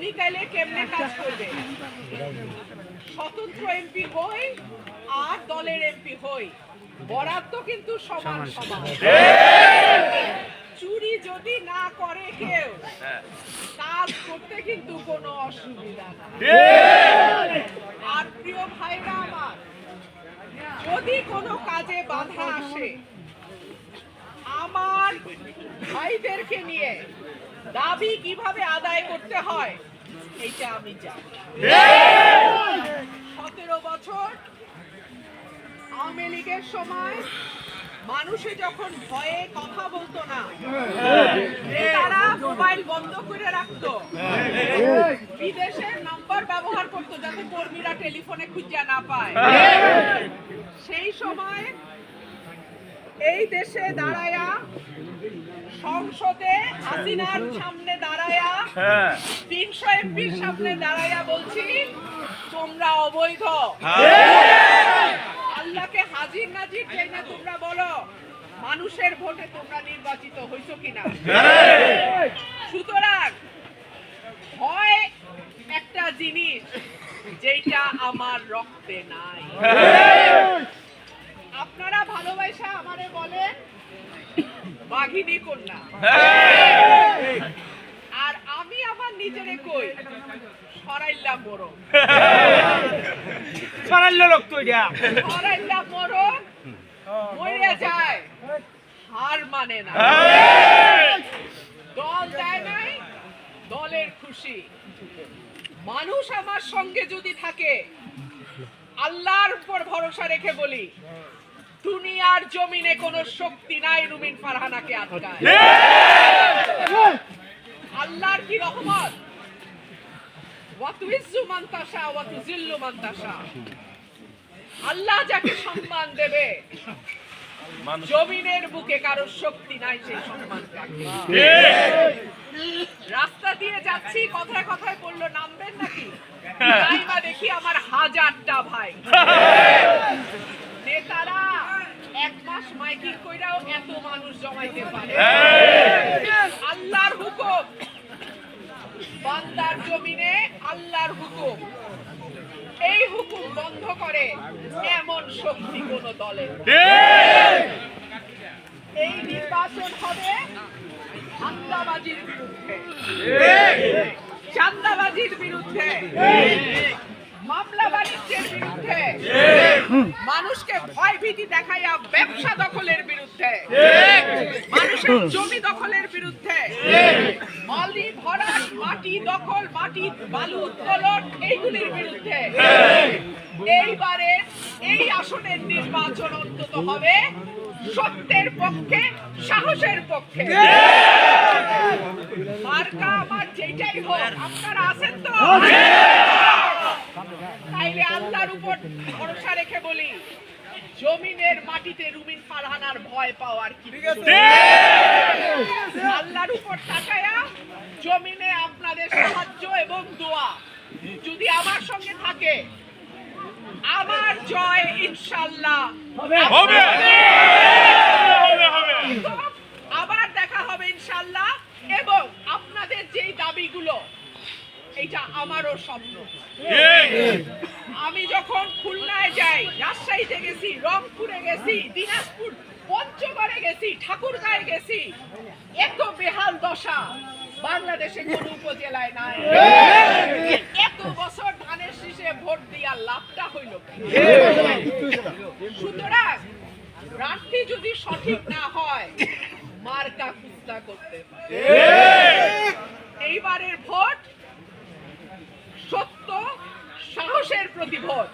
আপনি তাইলে কেমনে কাজ করবে? স্বতন্ত্র এমপি হই আর দলের এমপি হই। বরাদ্দ কিন্তু সমান সমান চুরি যদি না করে কেউ কাজ করতে কিন্তু কোনো অসুবিধা না। আর প্রিয় ভাইরা আমার যদি কোনো কাজে বাধা আসে আমার ভাইদেরকে নিয়ে দাবি কীভাবে আদায় করতে হয় এইটা আমি জানি। বছর আওয়ামী লীগের সময় মানুষে যখন ভয়ে কথা বলতো না, তারা মোবাইল বন্ধ করে রাখতো। বিদেশের নাম্বার ব্যবহার করতো যাতে কর্মীরা টেলিফোনে খুঁজে না পায়। সেই সময় এই দেশে দাঁড়ায়া সংসদে হাসিনার সামনে দাঁড়ায়া তিনশো এমপির সামনে দাঁড়ায়া বলছি তোমরা অবৈধ। আল্লাহকে হাজির নাজির চাই না তোমরা বলো মানুষের ভোটে তোমরা নির্বাচিত হইছো কিনা? সুতরাং হয় একটা জিনিস যেটা আমার রক্তে নাই আপনারা ভালোবাসা আমারে বলেন বাঘিনী কন্যা। আর আমি আমার নিজেরে কই? সরাইল্লা বড় সরাল্য লোক তো এটা। সরাইল্লা বড় মরে যায়। হার মানে না। দল দেয় নাই দলের খুশি। মানুষ আমার সঙ্গে যদি থাকে আল্লাহর উপর ভরসা রেখে বলি দুনিয়ার জমিনে কোনো শক্তি নাই রুমিন ফারহানাকে আটকায়। আল্লাহর কি রহমত? আল্লাহ যাকে সম্মান দেবে জমিনের বুকে কারও শক্তি নাই সেই সম্মান। রাস্তা দিয়ে যাচ্ছি কথায় কথায় বলল নামবেন নাকি? বা দেখি আমার হাজারটা ভাই। নেতারা এক মাস মাইকিং কইরাও এত মানুষ জমাইতে পারে। আল্লাহর হুকুম। বান্দার জমিনে আল্লাহর হুকুম। এই হুকুম বন্ধ করে এমন শক্তি কোন নেই। এই নির্বাচন হবে চান্দাবাজির বিরুদ্ধে। চান্দাবাজির বিরুদ্ধে। মামলা বাণিজ্যের বিরুদ্ধে। মানুষকে ভয় ভীতি দেখাইয়া ব্যবসা দখলের বিরুদ্ধে। মানুষের জমি দখলের বিরুদ্ধে। মালি ভরাট মাটি দখল মাটি বালু উত্তোলন এইগুলির বিরুদ্ধে। এইবারে এই আসনের নির্বাচন অন্তত হবে সত্যের পক্ষে সাহসের পক্ষে। মার্কা আমার যেটাই হোক আপনারা আছেন তো? তাইলে আল্লাহর উপর ভরসা রেখে বলি জমিনের মাটিতে রুমিন ফারহানার ভয় পাওয়ার কি আল্লাহর উপর তাকায়া জমিনে আপনাদের সাহায্য এবং দোয়া। যদি আমার সঙ্গে থাকে আমার জয় ইনশাল্লাহ। হবে হবে তো আবার দেখা হবে ইনশাল্লাহ এবং আপনাদের যেই দাবিগুলো এটা আমারও স্বপ্ন। আমি যখন খুলনায় যাই রাজশাহীতে গেছি রংপুরে গেছি দিনাজপুর পঞ্চগড়ে গেছি ঠাকুরগাঁয়ে গেছি এত বেহাল দশা বাংলাদেশে কোন উপজেলায় নাই। এত বছর ধানের শীষে ভোট দিয়া লাভটা হইল সুতরাং প্রার্থী যদি সঠিক না হয় মার্কা কুস্তা করতে পারে। এইবারের ভোট সত্য সাহসের প্রতি ভোট